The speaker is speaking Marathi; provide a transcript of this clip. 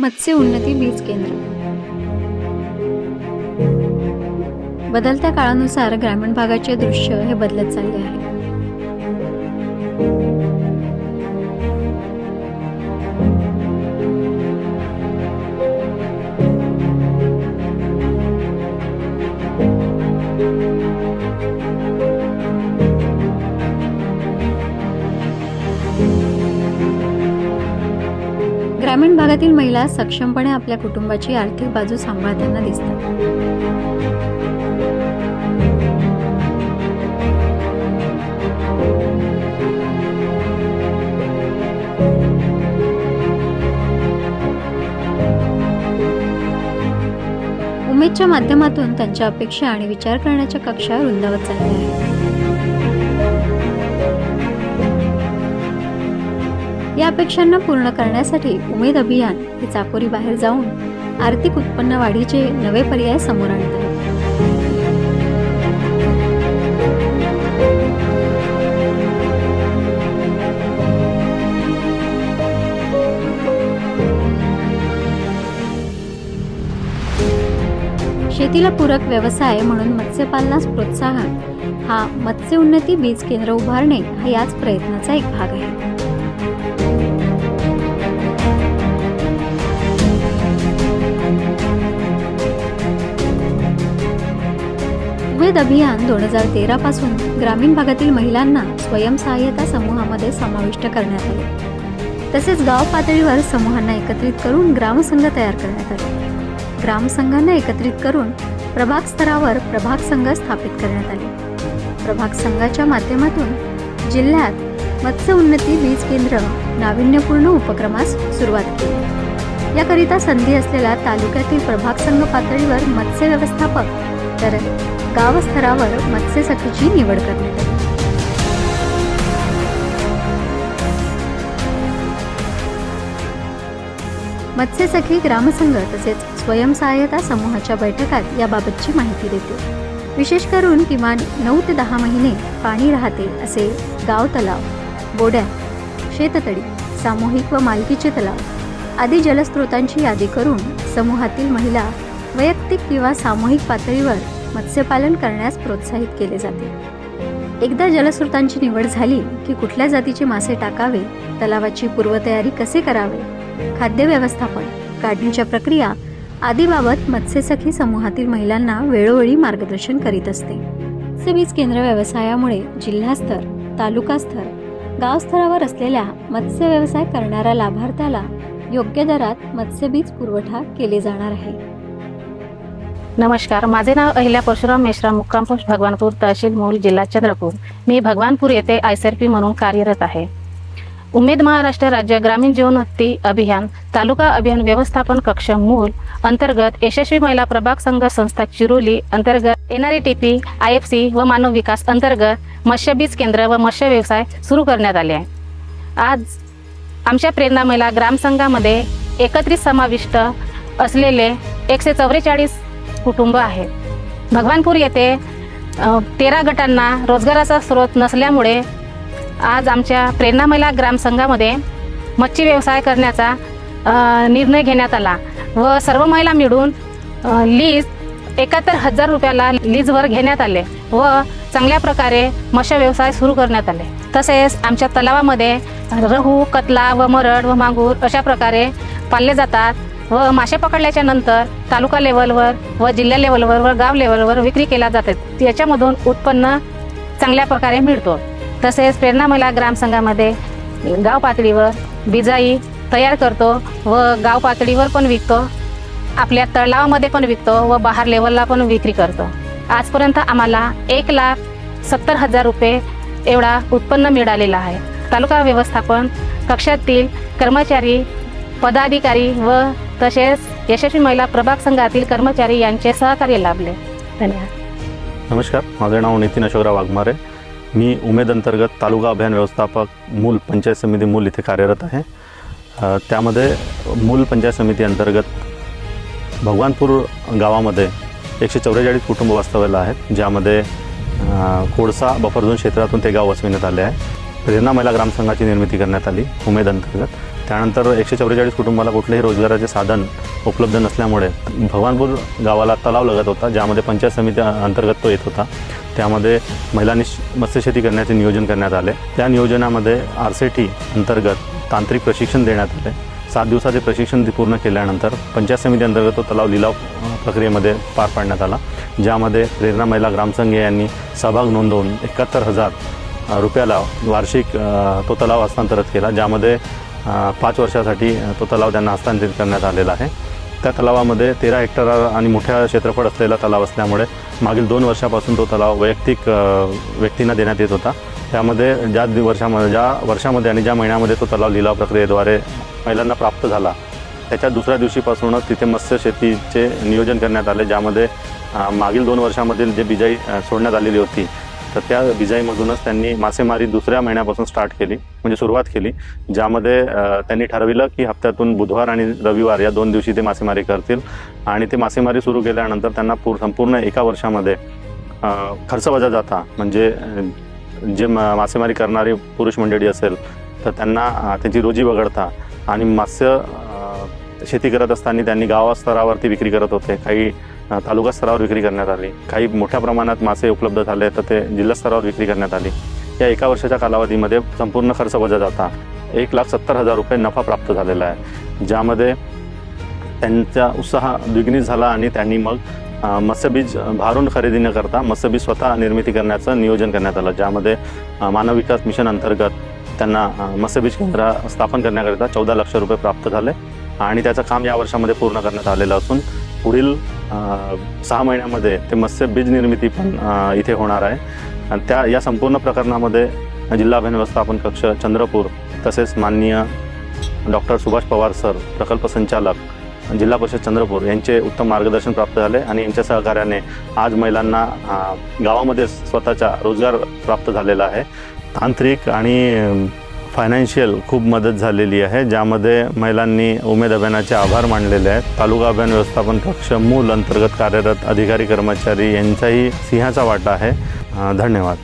मत्स्य उन्नती बीज केंद्र. बदलत्या काळानुसार ग्रामीण भागाचे दृश्य हे बदलत चालले आहे. ग्रामीण भागातील महिला सक्षमपणे आपल्या कुटुंबाची आर्थिक बाजू सांभाळताना दिसतात. उमेदच्या माध्यमातून त्यांच्या अपेक्षा आणि विचार करण्याच्या कक्षा रुंदावत चालल्या आहेत या अपेक्षांना पूर्ण करण्यासाठी उमेद अभियान हे चाकोरी बाहेर जाऊन आर्थिक उत्पन्न वाढीचे नवे पर्याय समोर आणत आहे. शेतीला पूरक व्यवसाय म्हणून मत्स्यपालनास प्रोत्साहन हा मत्स्य उन्नती बीज केंद्र उभारणे हा याच प्रयत्नाचा एक भाग आहे. उमेद अभियान दोन हजार तेरा पासून ग्रामीण भागातील महिलांना स्वयंसहाय्यता समूहामध्ये समाविष्ट करण्यात आले. तसेच गाव पातळीवर समूहांना एकत्रित करून ग्रामसंघ तयार करण्यात आले. ग्रामसंघांना एकत्रित करून प्रभाग स्तरावर प्रभाग संघ स्थापित करण्यात आले. प्रभाग संघाच्या माध्यमातून जिल्ह्यात मत्स्य उन्नती वीज केंद्र नाविन्यपूर्ण उपक्रमास सुरुवात केली. याकरिता संधी असलेल्या तालुक्यातील प्रभाग संघ पातळीवर मत्स्य व्यवस्थापक तर गावस्तरावर मत्स्यसखीची निवड करण्यात आली. मत्स्यसखी ग्रामसंघ तसेच स्वयंसहाय्यता समूहाच्या बैठकात याबाबतची माहिती देते. विशेष करून किमान नऊ ते दहा महिने पाणी राहते असे गाव तलाव बोड्या शेततळी सामूहिक व मालकीचे तलाव आदी जलस्रोतांची यादी करून समूहातील महिला वैयक्तिक किंवा सामूहिक पातळीवर मत्स्यपालन करण्यास प्रोत्साहित केले जाते. एकदा जलस्रोतांची निवड झाली की कुठल्या जातीचे मासे टाकावे तलावाची पूर्वतयारी कसे करावे खाद्य व्यवस्थापन काढणीच्या प्रक्रिया आदीबाबत मत्स्यसखी समूहातील महिलांना वेळोवेळी मार्गदर्शन करीत असते. मत्स्यबीज केंद्र व्यवसायामुळे जिल्हास्तर तालुकास्तर गावस्तरावर असलेल्या मत्स्य व्यवसाय करणाऱ्या लाभार्थ्याला योग्य दरात मत्स्यबीज पुरवठा केले जाणार आहे. नमस्कार माझे नाव अहिल्या परशुराम मेश्राम मुक्काम पोस्ट भगवानपूर तहसील मूल जिल्हा चंद्रपूर. मी भगवानपूर येथे आय सी आर पी म्हणून कार्यरत आहे. उमेद महाराष्ट्र राज्य ग्रामीण जीवनोत्ती अभियान तालुका अभियान व्यवस्थापन कक्ष मूल अंतर्गत यशस्वी महिला प्रभाग संघ संस्था चिरोली अंतर्गत N R T P I F C व मानव विकास अंतर्गत मत्स्यबीज केंद्र व मत्स्य व्यवसाय सुरू करण्यात आले आहे. आज आमच्या प्रेरणा महिला ग्रामसंघामध्ये एकत्रित समाविष्ट असलेले एकशे चौवेचाळीस कुटुंब आहेत भगवानपूर येथे तेरा गटांना रोजगाराचा स्रोत नसल्यामुळे आज आमच्या प्रेरणा महिला ग्रामसंघामध्ये मच्छी व्यवसाय करण्याचा निर्णय घेण्यात आला व सर्व महिला मिळून लीज एकाहत्तर हजार रुपयाला लीजवर घेण्यात आले व चांगल्या प्रकारे मत्स्य व्यवसाय सुरू करण्यात आले. तसेच आमच्या तलावामध्ये रहू कतला व मरड व मांगूर अशा प्रकारे पाळले जातात. व मासे पकडल्याच्या नंतर तालुका लेवलवर व जिल्हा लेवलवर व गाव लेवलवर विक्री केल्या जातात याच्यामधून उत्पन्न चांगल्या प्रकारे मिळतो. तसेच प्रेरणा महिला ग्रामसंघामध्ये गाव पातळीवर बिजाई तयार करतो व गाव पातळीवर पण विकतो. आपल्या तलावामध्ये पण विकतो व बाहेर लेवलला पण विक्री करतो. आजपर्यंत आम्हाला एक लाख सत्तर हजार रुपये एवढा उत्पन्न मिळालेला आहे. तालुका व्यवस्थापन कक्षातील कर्मचारी पदाधिकारी व तसेच यशस्वी महिला प्रभाग संघातील कर्मचारी यांचे सहकार्य लाभले. धन्यवाद. नमस्कार माझे नाव नितीन अशोकराव वाघमारे. मी उमेद अंतर्गत तालुका अभियान व्यवस्थापक मूल पंचायत समिती मूल इथे कार्यरत आहे. त्यामध्ये मूल पंचायत समिती अंतर्गत भगवानपूर गावामध्ये एकशे चौवेचाळीस कुटुंब वास्तव्याला आहेत ज्यामध्ये कोळसा बफरझोन क्षेत्रातून ते गाव वसविण्यात आले आहे. प्रेरणा महिला ग्रामसंघाची निर्मिती करण्यात आली उमेद अंतर्गत. त्यानंतर एकशे चौवेचाळीस कुटुंबाला कुठलेही रोजगाराचे साधन उपलब्ध नसल्यामुळे भगवानपूर गावाला तलाव लागत होता ज्यामध्ये पंचायत समिती अंतर्गत तो येत होता. त्यामध्ये महिलांनी मत्स्यशेती करण्याचे नियोजन करण्यात आले. त्या नियोजनामध्ये आर सी टी अंतर्गत तांत्रिक प्रशिक्षण देण्यात आले. सात दिवसाचे प्रशिक्षण ते पूर्ण केल्यानंतर पंचायत समिती अंतर्गत तो तलाव लिलाव प्रक्रियेमध्ये पार पाडण्यात आला ज्यामध्ये प्रेरणा महिला ग्रामसंघ यांनी सहभाग नोंदवून एकाहत्तर हजार रुपयाला वार्षिक तो तलाव हस्तांतरित केला ज्यामध्ये पाच वर्षासाठी तो तलाव त्यांना हस्तांतरित करण्यात आलेला आहे. त्या तलावामध्ये तेरा हेक्टर आणि मोठ्या क्षेत्रफळ असलेला तलाव असल्यामुळे मागील दोन वर्षापासून तो तलाव वैयक्तिक व्यक्तींना देण्यात येत होता. त्यामध्ये ज्या वर्षामध्ये ज्या वर्षामध्ये आणि ज्या महिन्यामध्ये तो तलाव लिलाव प्रक्रियेद्वारे महिलांना प्राप्त झाला त्याच्या दुसऱ्या दिवशीपासूनच तिथे मत्स्य शेतीचे नियोजन करण्यात आले ज्यामध्ये मागील दोन वर्षामधील जे बिजाई सोडण्यात आलेली होती तर त्या बिजाईमधूनच त्यांनी मासेमारी दुसऱ्या महिन्यापासून स्टार्ट केली म्हणजे सुरुवात केली ज्यामध्ये त्यांनी ठरविलं की हप्त्यातून बुधवार आणि रविवार या दोन दिवशी ते मासेमारी करतील. आणि ते मासेमारी सुरू केल्यानंतर त्यांना पूर संपूर्ण एका वर्षामध्ये खर्च वजा जाता. म्हणजे जे मा- मासेमारी करणारी पुरुष मंडळी असेल तर त्यांना त्यांची रोजी वगळता. आणि मत्स्य शेती करत असताना त्यांनी गावस्तरावरती विक्री करत होते. काही तालुका स्तरावर विक्री करण्यात आली. काही मोठ्या प्रमाणात मासे उपलब्ध झाले तर ते जिल्हा स्तरावर विक्री करण्यात आली. या एका वर्षाच्या कालावधीमध्ये संपूर्ण खर्च वजा जाता. एक लाख सत्तर हजार रुपये नफा प्राप्त झालेला आहे. ज्यामध्ये त्यांचा उत्साह द्विगुणित झाला आणि त्यांनी मग मत्स्यबीज भारून खरेदी न करता मत्स्यबीज स्वतः निर्मिती करण्याचं नियोजन करण्यात आलं. ज्यामध्ये मानव विकास मिशन अंतर्गत त्यांना मत्स्यबीज केंद्र स्थापन करण्याकरिता चौदा लक्ष रुपये प्राप्त झाले. आणि त्याचं काम या वर्षामध्ये पूर्ण करण्यात आलेलं असून पुढील सहा महिन्यामध्ये ते मत्स्य बीज निर्मिती पण इथे होणार आहे. आणि त्या या संपूर्ण प्रकरणामध्ये जिल्हा अभियान व्यवस्थापन कक्ष चंद्रपूर तसेच माननीय डॉक्टर सुभाष पवार सर प्रकल्प संचालक जिल्हा परिषद चंद्रपूर यांचे उत्तम मार्गदर्शन प्राप्त झाले आणि यांच्या सहकार्याने आज महिलांना गावामध्ये स्वतःचा रोजगार प्राप्त झालेला आहे. तांत्रिक आणि फायनान्शियल खूप मदत झालेली आहे ज्यामध्ये महिलांनी उमेद अभियानाचे आभार मानलेले आहेत. तालुका अभियान व्यवस्थापन कक्ष मूल अंतर्गत कार्यरत अधिकारी कर्मचारी यांचाही सिंहाचा वाटा आहे. धन्यवाद.